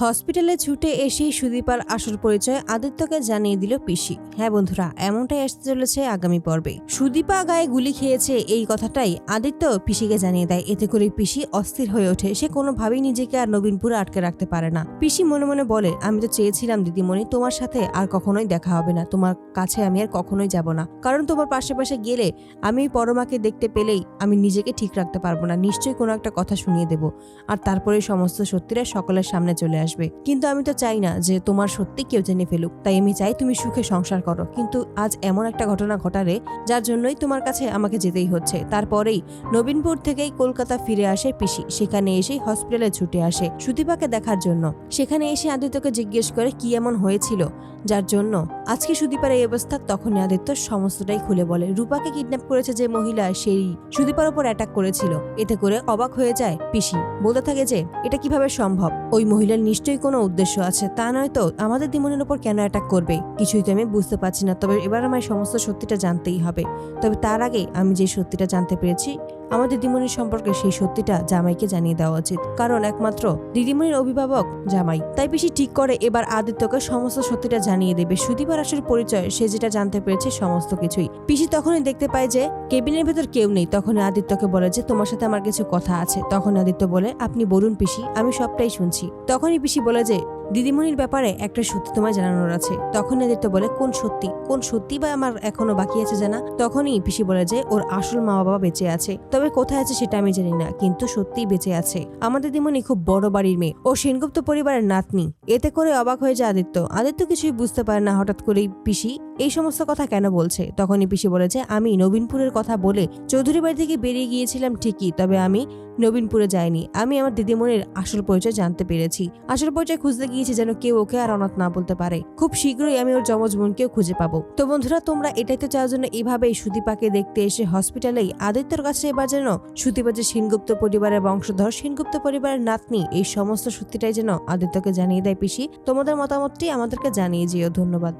হসপিটালে ছুটে এসেই সুদীপার আসল পরিচয় আদিত্যকে জানিয়ে দিল পিসি। হ্যাঁ বন্ধুরা, এমনটাই আসতে চলেছে আগামী পর্বে। সুদীপা গায়ে গুলি খেয়েছে এই কথাটাই আদিত্য পিসিকে জানিয়ে দেয়। এতে করে পিসি অস্থির হয়ে ওঠে। সে কোনোভাবেই নিজেকে আর নবীনপুরে আটকে রাখতে পারে না। পিসি মনে মনে বলে, আমি তো চেয়েছিলাম দিদিমণি, তোমার সাথে আর কখনোই দেখা হবে না। তোমার কাছে আমি আর কখনোই যাব না। কারণ তোমার পাশে পাশে গেলে আমি পরমাকে দেখতে পেলেই আমি নিজেকে ঠিক রাখতে পারব না। নিশ্চয়ই কোনো একটা কথা শুনিয়ে দেব। আর তারপরে সমস্ত সত্যিরা সকলের সামনে চলে আসবে। কিন্তু আমি তো চাই না যে তোমার সত্যি কেউ জেনে ফেলুক। তাই আমি চাই তুমি সুখে সংসার করো। কিন্তু আজ এমন একটা ঘটনা ঘটালে, যার জন্যই তোমার কাছে আমাকে যেতেই হচ্ছে। তারপরেই নবীনপুর থেকেই কলকাতা ফিরে আসে পিসি। সেখানে এসেই হসপিটালে ছুটে আসে সুদীপাকে দেখার জন্য। সেখানে এসে আদিত্যকে জিজ্ঞেস করে কি এমন হয়েছিল, যার জন্য আজকে সুদীপার এই অবস্থা তখনই আদিত্য সমস্তটাই খুলে বলে। রূপাকে কিডন্যাপ করেছে যে মহিলা, সেই সুদীপার উপর অ্যাটাক করেছিল। এতে করে অবাক হয়ে যায় পিসি। বলতে থাকে যে, এটা কীভাবে সম্ভব? ওই মহিলার নিশ্চয়ই কোনো উদ্দেশ্য আছে। তা নয় তো, আমাদের দিমনের উপর কেন অ্যাটাক করবে? কিছুই তো আমি বুঝতে পারছি না, তবে এবার আমায় সমস্ত সত্যিটা জানতেই হবে। তবে তার আগে আমি যে সত্যিটা জানতে পেরেছি আমাদের দিদিমণির সম্পর্কে সেই সত্যিটা জামাইকে জানিয়ে দেওয়া উচিত। কারণ একমাত্র দিদিমণির অভিভাবক জামাই। তাই পিসি ঠিক করে এবার আদিত্যকে সমস্ত সত্যিটা জানিয়ে দেবে। সুদীপার আসল পরিচয়, সে যেটা জানতে পেরেছে সমস্ত কিছুই। পিসি তখনই দেখতে পায় যে, কেবিনের ভেতর কেউ নেই। তখনই আদিত্যকে বলে যে, তোমার সাথে আমার কিছু কথা আছে। তখন আদিত্য বলে, আপনি বলুন পিসি, আমি সবটাই শুনছি। তখনই পিসি বলে যে দিদিমণির ব্যাপারে একটা সত্যি তোমায় জানানোর আছে। তখন আদিত্য বলে, কোন সত্যি? কোন সত্যি বা আমার এখনও বাকি আছে জানা? তখনই পিসি বলে যে, ওর আসল মা বাবা বেঁচে আছে। তবে কোথায় আছে সেটা আমি জানি না, কিন্তু সত্যিই বেঁচে আছে। আমাদের দিদিমণি খুব বড় বাড়ির মেয়ে। ও সেনগুপ্ত পরিবারের নাতনি। এতে করে অবাক হয়ে যায় আদিত্য। আদিত্য কিছুই বুঝতে পারে না হঠাৎ করেই পিসি এই সমস্ত কথা কেন বলছে। তখনই পিসি বলেছে আমি নবীনপুরের কথা বলে চৌধুরী বাড়ি থেকে বেরিয়ে গিয়েছিলাম ঠিকই, তবে আমি নবীনপুরে যাইনি। আমি আমার দিদিমণির আসল পরিচয় জানতে পেরেছি। আসল পরিচয় খুঁজতে গিয়েছি যেন কেউ ওকে আর অনাথ না বলতে পারে। খুব শীঘ্রই আমি ওর যমজ বোনকেও খুঁজে পাবো। তো বন্ধুরা, তোমরা এটাই তো চাওয়ার জন্য এইভাবেই সুদীপাকে দেখতে এসে হসপিটালেই আদিত্যর কাছে এবার যেন সুদীপা যে সেনগুপ্ত পরিবারের বংশধর, সেনগুপ্ত পরিবারের নাতনি, এই সমস্ত সত্যিটাই যেন আদিত্যকে জানিয়ে দেয় পিসি। তোমাদের মতামতটি আমাদেরকে জানিয়ে যেও। ধন্যবাদ।